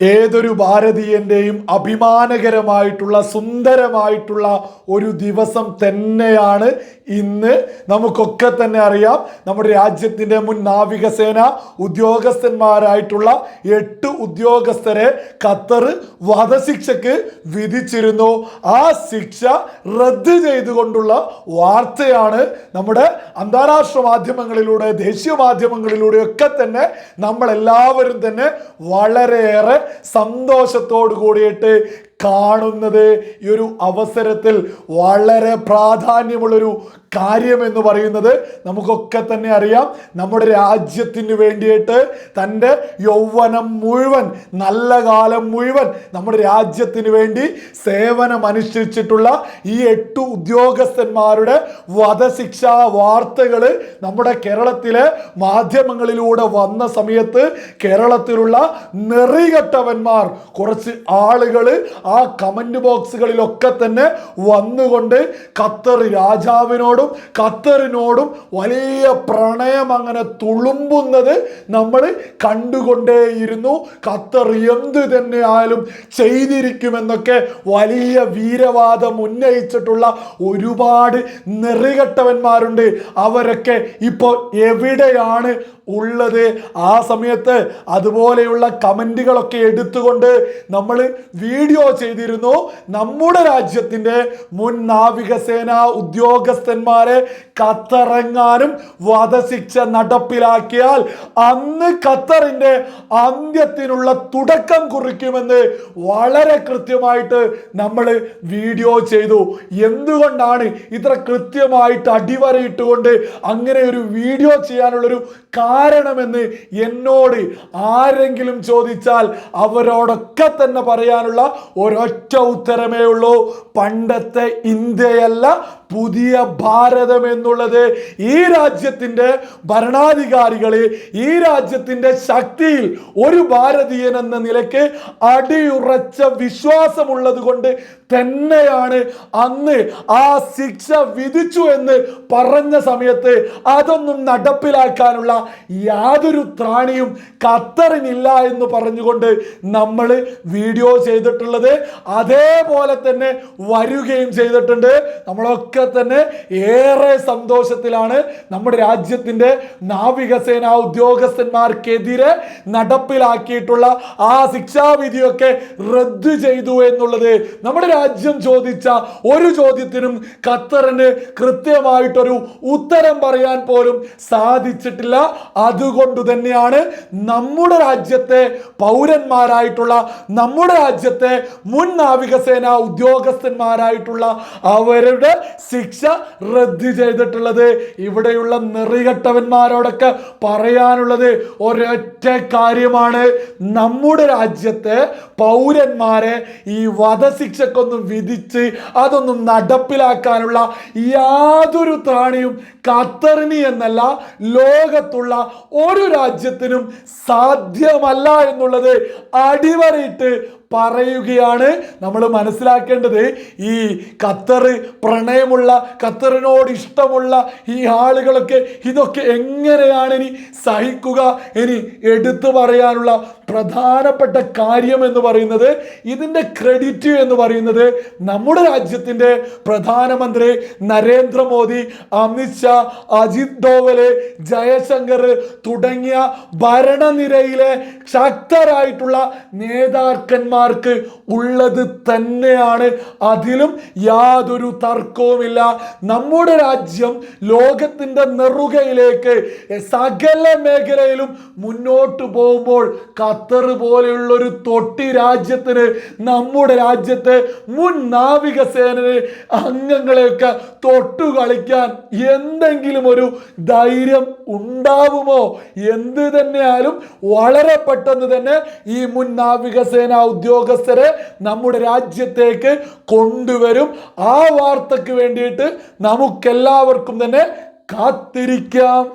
ഏതൊരു ഭാരതീയന്റെയും അഭിമാനകരമായിട്ടുള്ള സുന്ദരമായിട്ടുള്ള ഒരു ദിവസം തന്നെയാണ് ഇന്ന്. നമുക്കൊക്കെ തന്നെ അറിയാം നമ്മുടെ രാജ്യത്തിന്റെ മുൻ നാവികസേന ഉദ്യോഗസ്ഥന്മാരായിട്ടുള്ള എട്ട് ഉദ്യോഗസ്ഥരെ ഖത്തർ വധശിക്ഷക്ക് വിധിച്ചിരുന്നു. ആ ശിക്ഷ റദ്ദ് ചെയ്തുകൊണ്ടുള്ള വാർത്തയാണ് നമ്മുടെ അന്താരാഷ്ട്ര മാധ്യമങ്ങളിലൂടെ ദേശീയ മാധ്യമങ്ങളിലൂടെയൊക്കെ തന്നെ നമ്മളെല്ലാവരും തന്നെ വളരെയേറെ സന്തോഷത്തോടു കൂടിയിട്ട് കാണുന്നത് ഈ ഒരു അവസരത്തിൽ വളരെ പ്രാധാന്യമുള്ളൊരു കാര്യം എന്ന് പറയുന്നത് നമുക്കൊക്കെ തന്നെ അറിയാം. നമ്മുടെ രാജ്യത്തിന് വേണ്ടിയിട്ട് തന്റെ യൗവനം മുഴുവൻ നല്ല കാലം മുഴുവൻ നമ്മുടെ രാജ്യത്തിന് വേണ്ടി സേവനം അനുഷ്ഠിച്ചിട്ടുള്ള ഈ എട്ട് ഉദ്യോഗസ്ഥന്മാരുടെ വധശിക്ഷാ വാർത്തകൾ നമ്മുടെ കേരളത്തിലെ മാധ്യമങ്ങളിലൂടെ വന്ന സമയത്ത് കേരളത്തിലുള്ള നെറികെട്ടവന്മാർ കുറച്ച് ആളുകൾ ആ കമന്റ് ബോക്സുകളിലൊക്കെ തന്നെ വന്നുകൊണ്ട് ഖത്തർ രാജാവിനോടും ഖത്തറിനോടും വലിയ പ്രണയം അങ്ങനെ തുളുമ്പുന്നത് നമ്മൾ കണ്ടുകൊണ്ടേയിരുന്നു. ഖത്തർ എന്ത് തന്നെ ആയാലും ചെയ്തിരിക്കുമെന്നൊക്കെ വലിയ വീരവാദം ഉന്നയിച്ചിട്ടുള്ള ഒരുപാട് നെറികെട്ടവന്മാരുണ്ട്. അവരൊക്കെ ഇപ്പോൾ എവിടെയാണ് ഉള്ളത്? ആ സമയത്ത് അതുപോലെയുള്ള കമന്റുകളൊക്കെ എടുത്തുകൊണ്ട് നമ്മൾ വീഡിയോ ചെയ്തിരുന്നു. നമ്മുടെ രാജ്യത്തിന്റെ മുൻ നാവികസേന ഉദ്യോഗസ്ഥന്മാരെ കത്തറങ്ങാനും വധശിക്ഷ നടപ്പിലാക്കിയാൽ അന്ന് ഖത്തറിന്റെ അന്ത്യത്തിനുള്ള തുടക്കം കുറിക്കുമെന്ന് വളരെ കൃത്യമായിട്ട് നമ്മൾ വീഡിയോ ചെയ്തു. എന്തുകൊണ്ടാണ് ഇത്ര കൃത്യമായിട്ട് അടിവരയിട്ടുകൊണ്ട് അങ്ങനെ ഒരു വീഡിയോ ചെയ്യാനുള്ളൊരു കാരണമെന്ന് എന്നോട് ആരെങ്കിലും ചോദിച്ചാൽ അവരോടൊക്കെ തന്നെ പറയാനുള്ള ഒരൊറ്റ ഉത്തരമേ ഉള്ളൂ. പണ്ടത്തെ ഇന്ത്യയല്ല പുതിയ ഭാരതം എന്നുള്ളത് ഈ രാജ്യത്തിന്റെ ഭരണാധികാരികളെ ഈ രാജ്യത്തിന്റെ ശക്തിയിൽ ഒരു ഭാരതീയൻ എന്ന നിലയ്ക്ക് അടിയുറച്ച വിശ്വാസമുള്ളത് കൊണ്ട് തന്നെയാണ് അന്ന് ആ ശിക്ഷ വിധിച്ചു എന്ന് പറഞ്ഞ സമയത്ത് അതൊന്നും നടപ്പിലാക്കാനുള്ള യാതൊരു ത്രാണിയും ഖത്തറിനില്ല എന്ന് പറഞ്ഞുകൊണ്ട് നമ്മൾ വീഡിയോ ചെയ്തിട്ടുള്ളത് അതേപോലെ തന്നെ വരികയും ചെയ്തിട്ടുണ്ട്. നമ്മളൊക്കെ തന്നെ ഏറെ സന്തോഷത്തിലാണ് നമ്മുടെ രാജ്യത്തിന്റെ നാവികസേന ഉദ്യോഗസ്ഥന്മാർക്കെതിരെ നടപ്പിലാക്കിയിട്ടുള്ള ആ ശിക്ഷാവിധിയൊക്കെ റദ്ദു ചെയ്തു എന്നുള്ളത് നമ്മുടെ രാജ്യം ചോദിച്ച ഒരു ചോദ്യത്തിനും ഖത്തറിന് കൃത്യമായിട്ടൊരു ഉത്തരം പറയാൻ പോലും സാധിച്ചിട്ടില്ല. അതുകൊണ്ട് തന്നെയാണ് നമ്മുടെ രാജ്യത്തെ പൗരന്മാരായിട്ടുള്ള നമ്മുടെ രാജ്യത്തെ മുൻ നാവികസേന ഉദ്യോഗസ്ഥന്മാരായിട്ടുള്ള അവരുടെ ശിക്ഷ റദ്ദ് ചെയ്തിട്ടുള്ളത് ഇവിടെയുള്ള നെറികെട്ടവന്മാരോടൊക്കെ പറയാനുള്ളത് ഒരൊറ്റ കാര്യമാണ്. നമ്മുടെ രാജ്യത്തെ പൗരന്മാരെ ഈ വധശിക്ഷക്കൊന്നും വിധിച്ച് അതൊന്നും നടപ്പിലാക്കാനുള്ള യാതൊരു ത്രാണിയും ഖത്തറിന് എന്നല്ല ലോകത്തുള്ള ഒരു രാജ്യത്തിനും സാധ്യമല്ല എന്നുള്ളത് അടിവരയിട്ട് പറയുകയാണ്. നമ്മൾ മനസ്സിലാക്കേണ്ടത് ഈ ഖത്തർ പ്രണയമുള്ള ഖത്തറിനോട് ഇഷ്ടമുള്ള ഈ ആളുകളൊക്കെ ഇതൊക്കെ എങ്ങനെയാണ് ഇനി സഹിക്കുക? ഇനി എടുത്തു പറയാനുള്ള പ്രധാനപ്പെട്ട കാര്യം എന്ന് പറയുന്നത് ഇതിന്റെ ക്രെഡിറ്റ് എന്ന് പറയുന്നത് നമ്മുടെ രാജ്യത്തിന്റെ പ്രധാനമന്ത്രി നരേന്ദ്രമോദി അമിത്ഷാ അജിത് ഡോവൽ ജയശങ്കർ തുടങ്ങിയ ഭരണനിരയിലെ ശക്തരായിട്ടുള്ള നേതാക്കന്മാർക്ക് ഉള്ളത് തന്നെയാണ്. അതിലും യാതൊരു തർക്കവുമില്ല. നമ്മുടെ രാജ്യം ലോകത്തിന്റെ നെറുകയിലേക്ക് സകല മേഖലയിലും മുന്നോട്ട് പോകുമ്പോൾ ഖത്തർ പോലെയുള്ള ഒരു തൊട്ടി രാജ്യത്തിന് നമ്മുടെ രാജ്യത്തെ മുൻ നാവികസേന അംഗങ്ങളെയൊക്കെ തൊട്ടു കളിക്കാൻ എന്തെങ്കിലും ഒരു ധൈര്യം ഉണ്ടാവുമോ? എന്ത് തന്നെയാലും വളരെ പെട്ടെന്ന് തന്നെ ഈ മുൻ നാവികസേന ഉദ്യോഗസ്ഥരെ നമ്മുടെ രാജ്യത്തേക്ക് കൊണ്ടുവരും. ആ വാർത്തക്ക് വേണ്ടിയിട്ട് നമുക്കെല്ലാവർക്കും തന്നെ കാത്തിരിക്കാം.